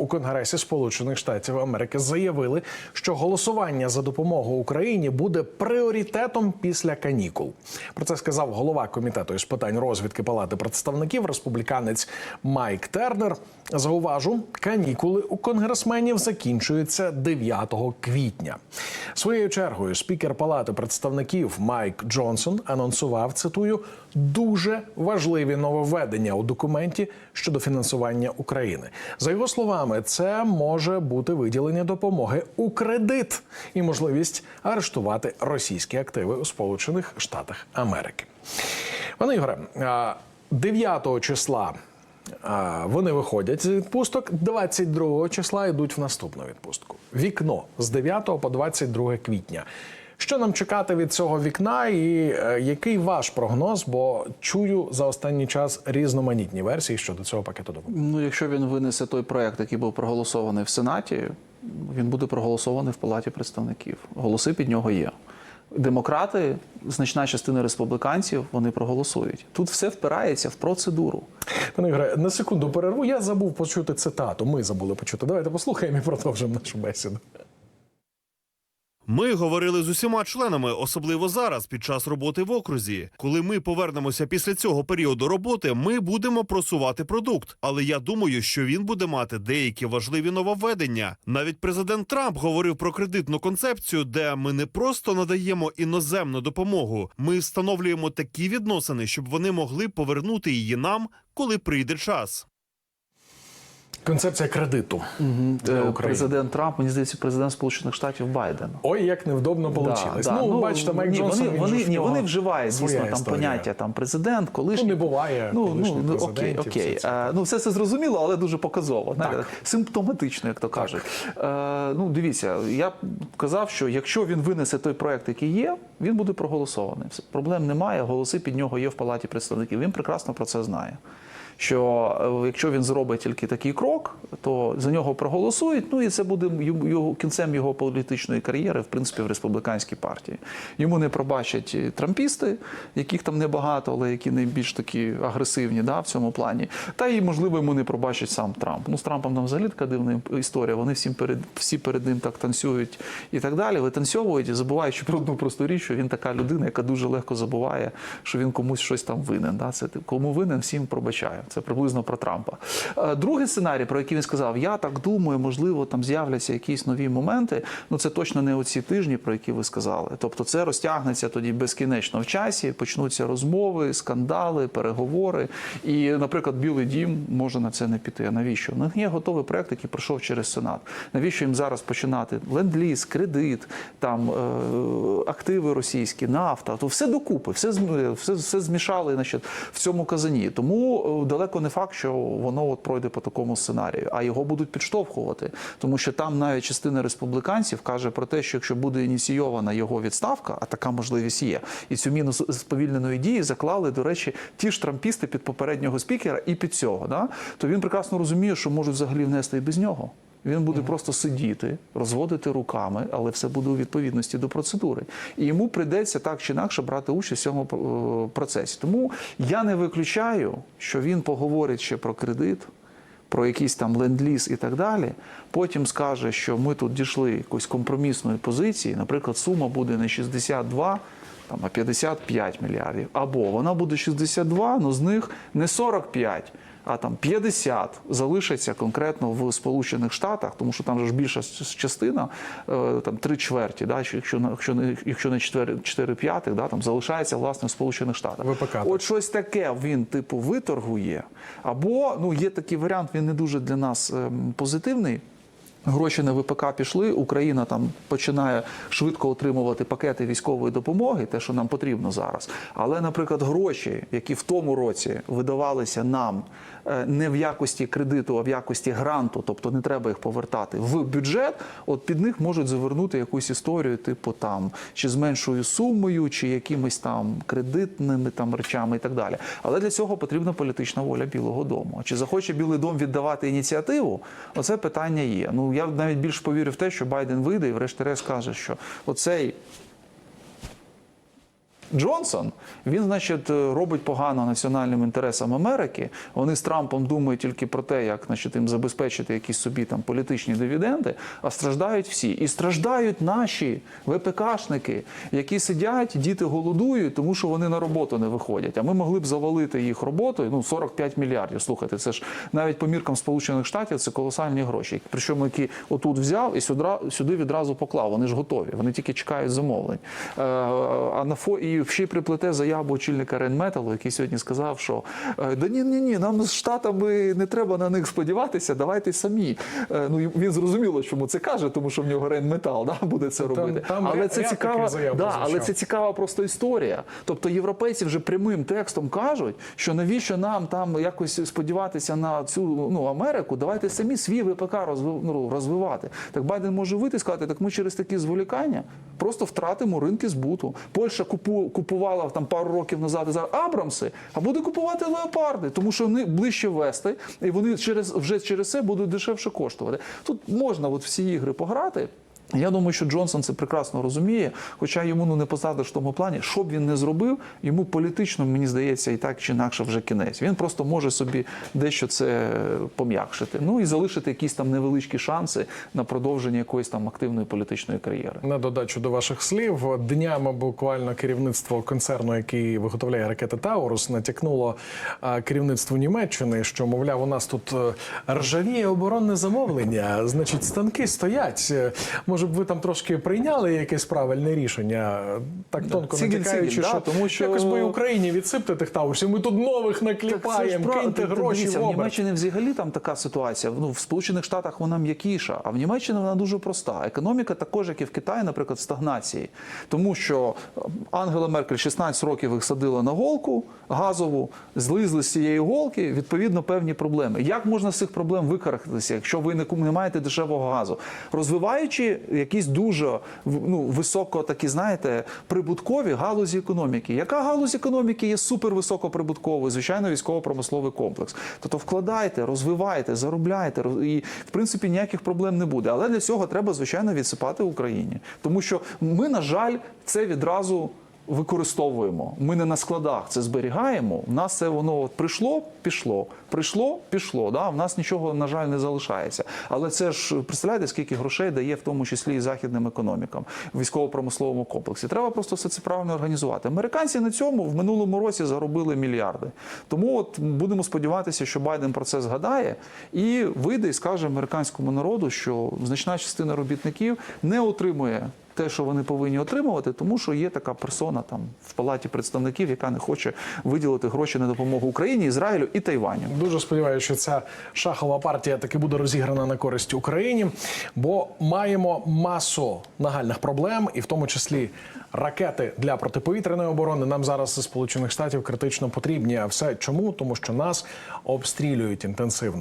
у Конгресі Сполучених Штатів Америки заявили, що голосування за допомогу Україні буде пріоритетом після канікул. Про це сказав голова комітету із питань розвідки Палати представників республіканець Майк Тернер. Зауважу, канікули у конгресменів закінчуються 9 квітня. Своєю чергою спікер Палати представників Майк Джонсон анонсував цитую дуже важливі нововведення у документі щодо фінансування України. За його словами, це може бути виділення допомоги у кредит і можливість арештувати російські активи у Сполучених Штатах Америки. Пане Ігоре, а, 9 числа вони виходять з відпусток, 22 числа йдуть в наступну відпустку. Вікно з 9 по 22 квітня. Що нам чекати від цього вікна, і е, який ваш прогноз? Бо чую за останній час різноманітні версії щодо цього пакету допомоги. Ну, якщо він винесе той проект, який був проголосований в Сенаті, він буде проголосований в Палаті представників. Голоси під нього є. Демократи, значна частина республіканців, вони проголосують. Тут все впирається в процедуру. Пане Ігоре, на секунду перерву. Я забув почути цитату. Ми забули почути. Давайте послухаємо і продовжимо нашу бесіду. Ми говорили з усіма членами, особливо зараз, під час роботи в окрузі. Коли ми повернемося після цього періоду роботи, ми будемо просувати продукт. Але я думаю, що він буде мати деякі важливі нововведення. Навіть президент Трамп говорив про кредитну концепцію, де ми не просто надаємо іноземну допомогу, ми встановлюємо такі відносини, щоб вони могли повернути її нам, коли прийде час. Концепція кредиту для Е, України. Президент Трамп, мені здається, президент Сполучених Штатів Байден. Ой, як невдобно вийшло. Да, да. Ну, бачите, Майк ні, Джонсон. вони, вони, ні, вони вживають своя дійсно там історія. поняття там президент, колишній. Ну, не буває ну, ну, окей, окей. все це. Е, ну все це зрозуміло, але дуже показово. Так. Симптоматично, як то кажуть. Е, ну, дивіться, я казав, що якщо він винесе той проект, який є, він буде проголосований. Проблем немає. Голоси під нього є в палаті представників. Він прекрасно про це знає. Що е, якщо він зробить тільки такий крок, то за нього проголосують. Ну і це буде його кінцем його політичної кар'єри, в принципі, в республіканській партії. Йому не пробачать трампісти, яких там небагато, але які найбільш такі агресивні да, в цьому плані. Та і можливо йому не пробачить сам Трамп. Ну з Трампом там взагалі така дивна історія. Вони всім перед всі перед ним так танцюють і так далі. Витанцьовують і забуваючи про одну просту річ, що він така людина, яка дуже легко забуває, що він комусь щось там винен. Да? Це кому винен, всім пробачає. Це приблизно про Трампа. Е, Другий сценарій, про який він сказав, я так думаю, можливо, там з'являться якісь нові моменти. Ну це точно не оці тижні, про які ви сказали. Тобто, це розтягнеться тоді безкінечно в часі, почнуться розмови, скандали, переговори. І, наприклад, Білий Дім може на це не піти. А навіщо? У них є готовий проект, який пройшов через Сенат. Навіщо їм зараз починати ленд-ліз, кредит, там е, активи російські, нафта? То все докупи, все зм- все, все змішали значить, в цьому казані. Тому е, далеко не факт, що воно от пройде по такому сценарію, а його будуть підштовхувати, тому що там навіть частина республіканців каже про те, що якщо буде ініційована його відставка, а така можливість є, і цю міну сповільненої дії заклали, до речі, ті ж трампісти під попереднього спікера і під цього. Да? То він прекрасно розуміє, що можуть взагалі внести і без нього. Він буде просто сидіти, розводити руками, але все буде у відповідності до процедури. І йому прийдеться так чи інакше брати участь в цьому е, процесі. Тому я не виключаю, що він поговорить ще про кредит, про якийсь там ленд-ліз і так далі. Потім скаже, що ми тут дійшли якоїсь компромісної позиції. Наприклад, сума буде не 62, там, а 55 мільярдів. Або вона буде 62, але з них не 45, а там 50 залишаться конкретно в Сполучених Штатах, тому що там же ж більша частина, е, там три чверті, да, якщо, на- якщо не якщо не 4, 4 п'ятих, да, там залишається власне в Сполучених Штатах. ВПК. От щось таке він типу виторгує. Або ну є такий варіант, він не дуже для нас ем, позитивний. Гроші на ВПК пішли. Україна там починає швидко отримувати пакети військової допомоги, те, що нам потрібно зараз. Але, наприклад, гроші, які в тому році видавалися нам е, не в якості кредиту, а в якості гранту, тобто не треба їх повертати в бюджет. От під них можуть завернути якусь історію, типу там чи з меншою сумою, чи якимись там кредитними там речами і так далі. Але для цього потрібна політична воля Білого Дому. Чи захоче Білий Дом віддавати ініціативу? Оце питання є. Ну я навіть більш повірю в те, що Байден вийде і врешті-решт каже, що оцей Джонсон він, значить, робить погано національним інтересам Америки. Вони з Трампом думають тільки про те, як значить, їм забезпечити якісь собі там політичні дивіденди, а страждають всі. І страждають наші ВПКшники, які сидять, діти голодують, тому що вони на роботу не виходять. А ми могли б завалити їх роботою. Ну 45 мільярдів. Слухайте, це ж навіть по міркам Сполучених Штатів це колосальні гроші. Причому які отут взяв і сюди відразу поклав. Вони ж готові. Вони тільки чекають замовлень. Е, а на фо і ще й приплете заяву очільника Рейнметалу, який сьогодні сказав, що е, да ні, ні, ні, нам з штатами не треба на них сподіватися. Давайте самі. Е, ну він зрозуміло, чому це каже, тому що в нього Рейнметал да, буде це Там- робити. там але це цікава, да, але це цікава просто історія. Тобто європейці вже прямим текстом кажуть, що навіщо нам там якось сподіватися на цю ну Америку, давайте самі свій ВПК ну, розвивати. Так Байден може вийти і сказати, так ми через такі зволікання просто втратимо ринки збуту. Польща купу, купувала там пару років назад зараз Абрамси, а буде купувати леопарди, тому що вони ближче вести, і вони через вже через це будуть дешевше коштувати. Тут можна от всі ігри пограти. Я думаю, що Джонсон це прекрасно розуміє, хоча йому ну не посадиш в тому плані, що б він не зробив, йому політично, мені здається, і так чи інакше вже кінець. Він просто може собі дещо це пом'якшити. Ну і залишити якісь там невеличкі шанси на продовження якоїсь там активної політичної кар'єри. На додачу до ваших слів, днями буквально керівництво концерну, який виготовляє ракети Таурус, натякнуло керівництву Німеччини, що мовляв, у нас тут е, ржавіє оборонне замовлення. Значить, станки стоять. Е, Може б ви там трошки прийняли якесь правильне рішення, так тонко натякаючи, да, що, тому що- якось би Україні відсипте тих таурусів. Ми тут нових накліпаємо, прав- киньте та гроші дивіться, в в оберт. Німеччині взагалі там така ситуація. Ну в Сполучених Штатах вона м'якіша, а в Німеччині вона дуже проста. Економіка також, як і в Китаї, наприклад, в стагнації, тому що Ангела Меркель 16 років їх садила на голку газову, злизли з цієї голки. Відповідно, певні проблеми. Як можна з цих проблем викарахтатися, якщо ви не маєте дешевого газу, розвиваючи якісь дуже ну, високо такі, знаєте, прибуткові галузі економіки. Яка галузь економіки є супервисокоприбутковою? Звичайно, військово-промисловий комплекс. Тобто вкладайте, розвивайте, заробляйте, і в принципі ніяких проблем не буде. Але для цього треба, звичайно, відсипати Україні, тому що ми, на жаль, це відразу. Використовуємо. Ми не на складах це зберігаємо. У нас це воно от прийшло, пішло, прийшло, пішло. Да? У нас нічого, на жаль, не залишається. Але це ж представляєте, скільки грошей дає в тому числі і західним економікам військово-промисловому комплексі. Треба просто все це правильно організувати. Американці на цьому в минулому році заробили мільярди. Тому от будемо сподіватися, що Байден про це згадає і вийде і скаже американському народу, що значна частина робітників не отримує те, що вони повинні отримувати, тому що є така персона там в палаті представників, яка не хоче виділити гроші на допомогу Україні, Ізраїлю і Тайваню. Дуже сподіваюся, що ця шахова партія таки буде розіграна на користь Україні, бо маємо масу нагальних проблем, і в тому числі ракети для протиповітряної оборони нам зараз із Сполучених Штатів критично потрібні. А все чому? Тому що нас обстрілюють інтенсивно.